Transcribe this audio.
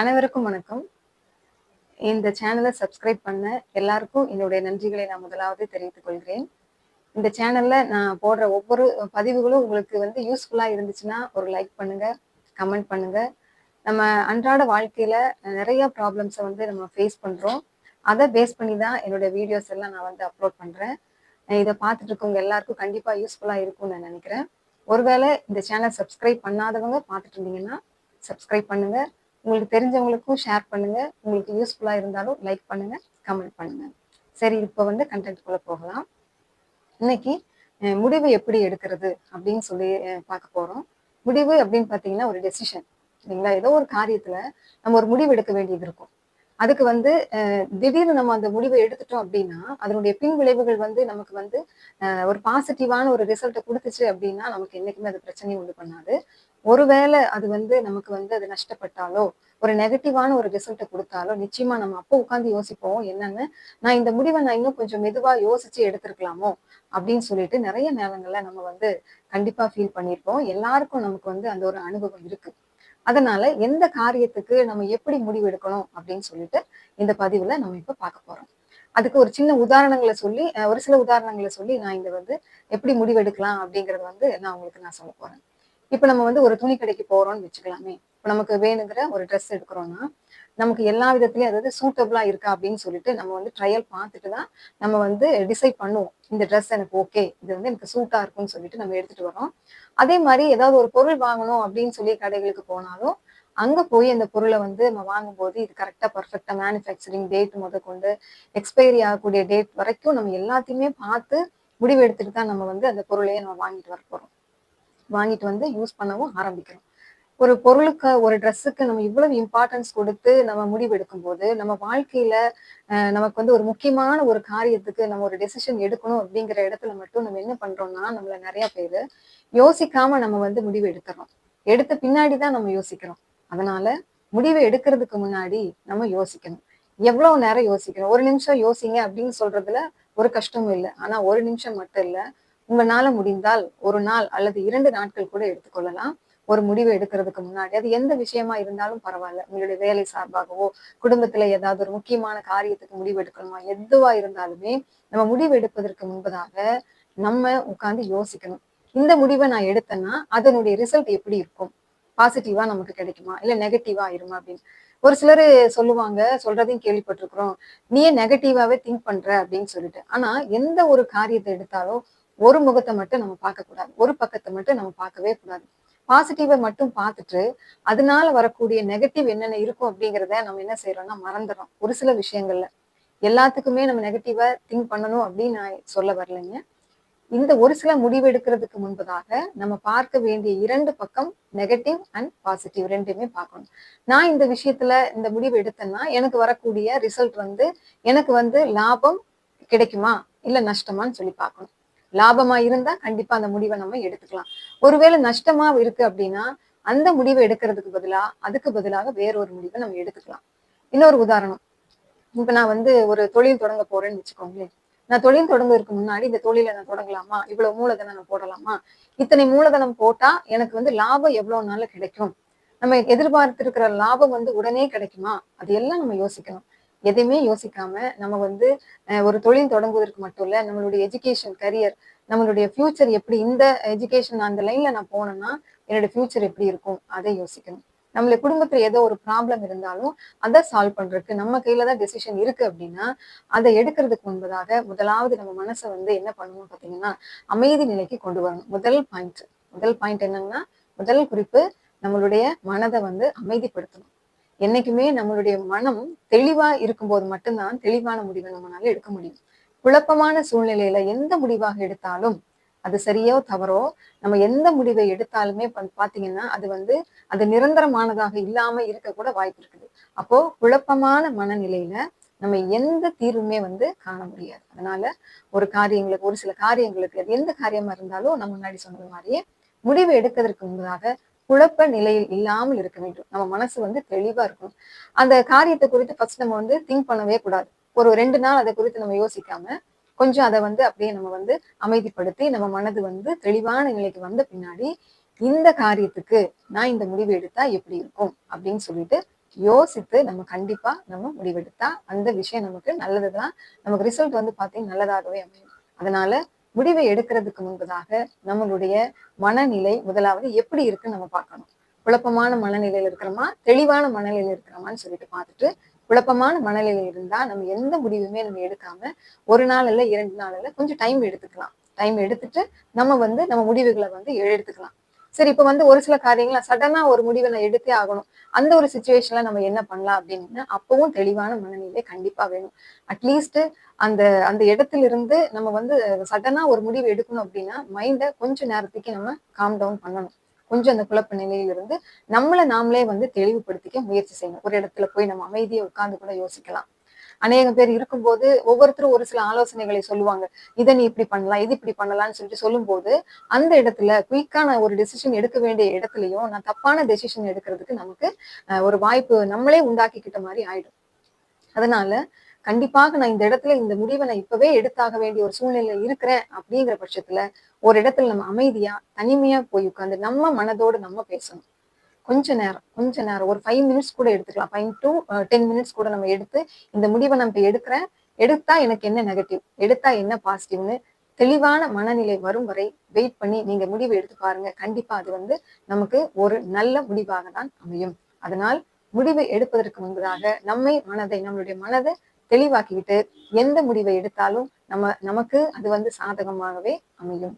அனைவருக்கும் வணக்கம். இந்த சேனலை சப்ஸ்கிரைப் பண்ண எல்லாருக்கும் என்னுடைய நன்றிகளை நான் முதலாவது தெரிவித்துக் கொள்கிறேன். இந்த சேனல்ல நான் போடுற ஒவ்வொரு பதிவுகளும் உங்களுக்கு வந்து யூஸ்ஃபுல்லா இருந்துச்சுன்னா ஒரு லைக் பண்ணுங்க கமெண்ட் பண்ணுங்க. நம்ம அன்றாட வாழ்க்கையில நிறைய ப்ராப்ளம்ஸை வந்து நம்ம ஃபேஸ் பண்றோம். அதை பேஸ் பண்ணி தான் என்னுடைய வீடியோஸ் எல்லாம் நான் வந்து அப்லோட் பண்றேன். இதை பார்த்துட்டு இருக்கவங்க எல்லாருக்கும் கண்டிப்பா யூஸ்ஃபுல்லா இருக்கும்னு நான் நினைக்கிறேன். ஒருவேளை இந்த சேனல் சப்ஸ்கிரைப் பண்ணாதவங்க பார்த்துட்டு இருந்தீங்கன்னா சப்ஸ்கிரைப் பண்ணுங்க. உங்களுக்கு தெரிஞ்சவங்களுக்கும் ஷேர் பண்ணுங்க. உங்களுக்கு யூஸ்ஃபுல்லா இருந்தாலும் லைக் பண்ணுங்க கமெண்ட் பண்ணுங்க. சரி இப்போ வந்து கண்டென்ட்குள்ள போகலாம். இன்னைக்கு முடிவு எப்படி எடுக்கிறது அப்படின்னு சொல்லி பார்க்க போறோம். முடிவு அப்படின்னு பார்த்தீங்கன்னா ஒரு டெசிஷன் இல்லைங்களா ஏதோ ஒரு காரியத்துல நம்ம ஒரு முடிவு எடுக்க வேண்டியது இருக்கும். அதுக்கு வந்து அஹ், திடீர்னு நம்ம அந்த முடிவை எடுத்துட்டோம் அப்படின்னா அதனுடைய பின் விளைவுகள் வந்து நமக்கு வந்து ஒரு பாசிட்டிவான ஒரு ரிசல்ட்டை கொடுத்துச்சு அப்படின்னா நமக்கு என்னைக்குமே அது பிரச்சனையை உண்டு பண்ணாது. ஒருவேளை அது வந்து நமக்கு வந்து அது நஷ்டப்பட்டாலோ ஒரு நெகட்டிவான ஒரு ரிசல்ட்டை கொடுத்தாலோ நிச்சயமா நம்ம அப்போ உட்காந்து யோசிப்போம் என்னன்னு. நான் இந்த முடிவை நான் இன்னும் கொஞ்சம் மெதுவா யோசிச்சு எடுத்திருக்கலாமோ அப்படின்னு சொல்லிட்டு நிறைய நேரங்கள்ல நம்ம வந்து கண்டிப்பா ஃபீல் பண்ணியிருப்போம். எல்லாருக்கும் நமக்கு வந்து அந்த ஒரு அனுபவம் இருக்கு. அதனால எந்த காரியத்துக்கு நம்ம எப்படி முடிவு எடுக்கணும் அப்படின்னு சொல்லிட்டு இந்த பதிவுல நம்ம இப்ப பார்க்க போறோம். அதுக்கு ஒரு சின்ன உதாரணங்களை சொல்லி ஒரு சில உதாரணங்களை சொல்லி நான் இங்க வந்து எப்படி முடிவெடுக்கலாம் அப்படிங்கறது வந்து நான் உங்களுக்கு நான் சொல்ல போறேன். இப்ப நம்ம வந்து ஒரு துணி கடைக்கு போறோம்னு வச்சுக்கலாமே. இப்ப நமக்கு வேணுங்கிற ஒரு ட்ரெஸ் எடுக்கிறோம்னா நமக்கு எல்லா விதத்துலயும் அதாவது சூட்டபிளா இருக்கா அப்படின்னு சொல்லிட்டு நம்ம வந்து ட்ரையல் பார்த்துட்டு தான் நம்ம வந்து டிசைட் பண்ணுவோம். இந்த ட்ரெஸ் எனக்கு ஓகே இது வந்து எனக்கு சூட்டா இருக்கும்னு சொல்லிட்டு நம்ம எடுத்துட்டு வரோம் அதே மாதிரி ஏதாவது ஒரு பொருள் வாங்கணும் அப்படின்னு சொல்லி கடைகளுக்கு போனாலும் அங்க போய் அந்த பொருளை வந்து நம்ம வாங்கும்போது இது கரெக்டா பர்ஃபெக்டா மேனுஃபேக்சரிங் டேட் முத கொண்டு எக்ஸ்பைரி ஆகக்கூடிய டேட் வரைக்கும் நம்ம எல்லாத்தையுமே பார்த்து முடிவு எடுத்துட்டு தான் நம்ம வந்து அந்த பொருளையே நம்ம வாங்கிட்டு வர போறோம் வாங்கிட்டு வந்து யூஸ் பண்ணவும் ஆரம்பிக்கிறோம். ஒரு பொருளுக்கு ஒரு ட்ரெஸ்ஸுக்கு நம்ம இவ்வளவு இம்பார்ட்டன்ஸ் கொடுத்து நம்ம முடிவு எடுக்கும்போது நம்ம வாழ்க்கையில நமக்கு வந்து ஒரு முக்கியமான ஒரு காரியத்துக்கு நம்ம ஒரு டெசிஷன் எடுக்கணும் அப்படிங்கிற இடத்துல மட்டும் நம்ம என்ன பண்றோம்னா நம்மள நிறைய பேர் யோசிக்காம நம்ம வந்து முடிவு எடுக்கிறோம் எடுத்த பின்னாடி தான் நம்ம யோசிக்கிறோம். அதனால முடிவு எடுக்கிறதுக்கு முன்னாடி நம்ம யோசிக்கணும். எவ்வளவு நேரம் யோசிக்கணும் ஒரு நிமிஷம் யோசிங்க அப்படின்னு சொல்றதுல ஒரு கஷ்டமும் இல்லை. ஆனா ஒரு நிமிஷம் மட்டும் இல்ல. உங்களால முடிந்தால் ஒரு நாள் அல்லது இரண்டு நாட்கள் கூட எடுத்துக்கொள்ளலாம் ஒரு முடிவு எடுக்கிறதுக்கு முன்னாடி. அது எந்த விஷயமா இருந்தாலும் பரவாயில்ல. உங்களுடைய வேலை சார்பாகவோ குடும்பத்துல ஏதாவது ஒரு முக்கியமான காரியத்துக்கு முடிவு எடுக்கணுமா? எதுவா இருந்தாலுமே நம்ம முடிவு எடுப்பதற்கு முன்பதாக நம்ம உட்கார்ந்து யோசிக்கணும். இந்த முடிவை நான் எடுத்தேன்னா அதனுடைய ரிசல்ட் எப்படி இருக்கும்? பாசிட்டிவா நமக்கு கிடைக்குமா? இல்ல நெகட்டிவா ஆயிருமா அப்படின்னு. ஒரு சிலர் சொல்லுவாங்க சொல்றதையும் கேள்விப்பட்டிருக்கிறோம். நீயே நெகட்டிவாவே திங்க் பண்ற அப்படின்னு சொல்லிட்டு. ஆனா எந்த ஒரு காரியத்தை எடுத்தாலும் ஒரு முகத்தை மட்டும் நம்ம பார்க்க கூடாது. ஒரு பக்கத்தை மட்டும் நம்ம பார்க்கவே கூடாது. பாசிட்டிவை மட்டும் பார்த்துட்டு அதனால வரக்கூடிய நெகட்டிவ் என்னென்ன இருக்கும் அப்படிங்கிறத நம்ம என்ன செய்யறோம்னா மறந்துடும் ஒரு சில விஷயங்கள்ல. எல்லாத்துக்குமே நம்ம நெகட்டிவா திங்க் பண்ணணும் அப்படின்னு நான் சொல்ல வரலைங்க. இந்த ஒரு சில முடிவு எடுக்கிறதுக்கு முன்பதாக நம்ம பார்க்க வேண்டிய இரண்டு பக்கம் நெகட்டிவ் அண்ட் பாசிட்டிவ் ரெண்டுமே பார்க்கணும். நான் இந்த விஷயத்துல இந்த முடிவு எடுத்தேன்னா எனக்கு வரக்கூடிய ரிசல்ட் வந்து எனக்கு வந்து லாபம் கிடைக்குமா? இல்ல நஷ்டமான்னு சொல்லி பார்க்கணும். லாபமா இருந்தா கண்டிப்பா அந்த முடிவை நம்ம எடுத்துக்கலாம். ஒருவேளை நஷ்டமா இருக்கு அப்படின்னா அந்த முடிவை எடுக்கிறதுக்கு பதிலா அதுக்கு பதிலாக வேற ஒரு முடிவை நம்ம எடுத்துக்கலாம். இன்னொரு உதாரணம். இப்ப நான் வந்து ஒரு தொழில் தொடங்க போறேன்னு வச்சுக்கோங்களேன். நான் தொழில் தொடங்குறதுக்கு முன்னாடி இந்த தொழிலை நான் தொடங்கலாமா? இவ்வளவு மூலதனம் நான் போடலாமா? இத்தனை மூலதனம் போட்டா எனக்கு வந்து லாபம் எவ்வளவு நாள்ல கிடைக்கும். நம்ம எதிர்பார்த்திருக்கிற லாபம் வந்து உடனே கிடைக்குமா? அது எல்லாம் நம்ம யோசிக்கணும் எதையுமே யோசிக்காம நம்ம வந்து ஒரு தொழில் தொடங்குவதற்கு மட்டும் இல்ல நம்மளுடைய எஜுகேஷன் கரியர் நம்மளுடைய ஃபியூச்சர் எப்படி இந்த எஜுகேஷன் அந்த லைன்ல நான் போனேன்னா என்னோட ஃபியூச்சர் எப்படி இருக்கும்? அதை யோசிக்கணும். நம்மளுடைய குடும்பத்துல ஏதோ ஒரு ப்ராப்ளம் இருந்தாலும் அதை சால்வ் பண்றதுக்கு நம்ம கையில தான் டெசிஷன் இருக்கு அப்படின்னா அதை எடுக்கிறதுக்கு முன்பதாக முதலாவது நம்ம மனசை வந்து என்ன பண்ணணும் பாத்தீங்கன்னா அமைதி நிலைக்கு கொண்டு வரணும். முதல் பாயிண்ட் முதல் பாயிண்ட் என்னன்னா முதல் குறிப்பு நம்மளுடைய மனதை வந்து அமைதிப்படுத்தணும். என்னைக்குமே நம்மளுடைய மனம் தெளிவா இருக்கும்போது மட்டும்தான் தெளிவான முடிவை நம்மளால எடுக்க முடியும். குழப்பமான சூழ்நிலையில எந்த முடிவாக எடுத்தாலும் அது சரியோ தவறோ நம்ம எந்த முடிவை எடுத்தாலுமே பாத்தீங்கன்னா அது வந்து அது நிரந்தரமானதாக இல்லாம இருக்க கூட வாய்ப்பு இருக்குது. அப்போ குழப்பமான மனநிலையில நம்ம எந்த தீர்வுமே வந்து காண முடியாது. அதனால ஒரு காரியங்களுக்கு ஒரு சில காரியங்களுக்கு அது எந்த காரியமா இருந்தாலும் நம்ம முன்னாடி சொன்னது மாதிரியே முடிவு எடுக்கிறதுக்கு முன்பதாக குழப்ப நிலையில் இல்லாமல் இருக்க வேண்டும். நம்ம மனசு வந்து தெளிவா இருக்கணும். அந்த காரியத்தை குறித்து ஃபர்ஸ்ட் நம்ம வந்து திங்க் பண்ணவே கூடாது. ஒரு ரெண்டு நாள் அதை குறித்து நம்ம யோசிக்காம கொஞ்சம் அதை வந்து அப்படியே நம்ம வந்து அமைதிப்படுத்தி நம்ம மனது வந்து தெளிவான நிலைக்கு வந்த பின்னாடி இந்த காரியத்துக்கு நான் இந்த முடிவு எடுத்தா எப்படி இருக்கும் அப்படின்னு சொல்லிட்டு யோசித்து நம்ம கண்டிப்பா நம்ம முடிவெடுத்தா அந்த விஷயம் நமக்கு நல்லதுதான். நமக்கு ரிசல்ட் வந்து பாத்தீங்கன்னா நல்லதாகவே அமையும். அதனால முடிவை எடுக்கிறதுக்கு முன்பதாக நம்மளுடைய மனநிலை முதலாவது எப்படி இருக்குன்னு நம்ம பார்க்கணும். குழப்பமான மனநிலையில இருக்கிறோமா? தெளிவான மனநிலையில இருக்கிறோமான்னு சொல்லிட்டு பார்த்துட்டு குழப்பமான மனநிலையில இருந்தா நம்ம எந்த முடிவுமே நம்ம எடுக்காம ஒரு நாள் இல்ல இரண்டு நாள் இல்ல கொஞ்சம் டைம் எடுத்துக்கலாம். டைம் எடுத்துட்டு நம்ம வந்து நம்ம முடிவுகளை வந்து எடுத்துக்கலாம். சரி இப்ப வந்து ஒரு சில காரியங்களை சடனா ஒரு முடிவை நான் எடுத்தே ஆகணும். அந்த ஒரு சுச்சுவேஷன்ல நம்ம என்ன பண்ணலாம் அப்படின்னு அப்பவும் தெளிவான மனநிலை கண்டிப்பா வேணும். அட்லீஸ்ட் அந்த அந்த இடத்துல இருந்து நம்ம வந்து சடனா ஒரு முடிவு எடுக்கணும் அப்படின்னா மைண்டை கொஞ்ச நேரத்துக்கு நம்ம காம் டவுன் பண்ணணும். கொஞ்சம் அந்த குழப்ப நிலையிலிருந்து நம்மளை நாமளே வந்து தெளிவுபடுத்திக்க முயற்சி செய்யணும். ஒரு இடத்துல போய் நம்ம அமைதியை உட்கார்ந்து கூட யோசிக்கலாம். அநேகம் பேர் இருக்கும்போது ஒவ்வொருத்தரும் ஒரு சில ஆலோசனைகளை சொல்லுவாங்க. இதை நீ இப்படி பண்ணலாம் இது இப்படி பண்ணலாம்னு சொல்லிட்டு சொல்லும்போது அந்த இடத்துல குயிக்கான ஒரு டெசிஷன் எடுக்க வேண்டிய இடத்துலயும் நான் தப்பான டெசிஷன் எடுக்கிறதுக்கு நமக்கு ஒரு வாய்ப்பு நம்மளே உண்டாக்கிக்கிட்ட மாதிரி ஆயிடும். அதனால கண்டிப்பாக நான் இந்த இடத்துல இந்த முடிவை நான் இப்பவே எடுத்தாக வேண்டிய ஒரு சூழ்நிலை இருக்கிறேன் அப்படிங்கிற பட்சத்துல ஒரு இடத்துல நம்ம அமைதியா தனிமையா போய் உட்காந்து நம்ம மனதோடு நம்ம பேசணும். கொஞ்ச நேரம் கொஞ்ச நேரம். ஒரு ஃபைவ் மினிட்ஸ் கூட எடுத்துக்கலாம். ஃபைவ் டு டென் மினிட்ஸ் கூட நம்ம எடுத்து இந்த முடிவை நம்ம எடுக்கிறேன். எடுத்தா எனக்கு என்ன நெகட்டிவ் எடுத்தா என்ன பாசிட்டிவ்னு தெளிவான மனநிலை வரும் வரை வெயிட் பண்ணி நீங்க முடிவு எடுத்து பாருங்க. கண்டிப்பா அது வந்து நமக்கு ஒரு நல்ல முடிவாக தான் அமையும். அதனால் முடிவை எடுப்பதற்கு முன்பதாக நம்மை மனதை நம்மளுடைய மனதை தெளிவாக்கிக்கிட்டு எந்த முடிவை எடுத்தாலும் நம்ம நமக்கு அது வந்து சாதகமாகவே அமையும்.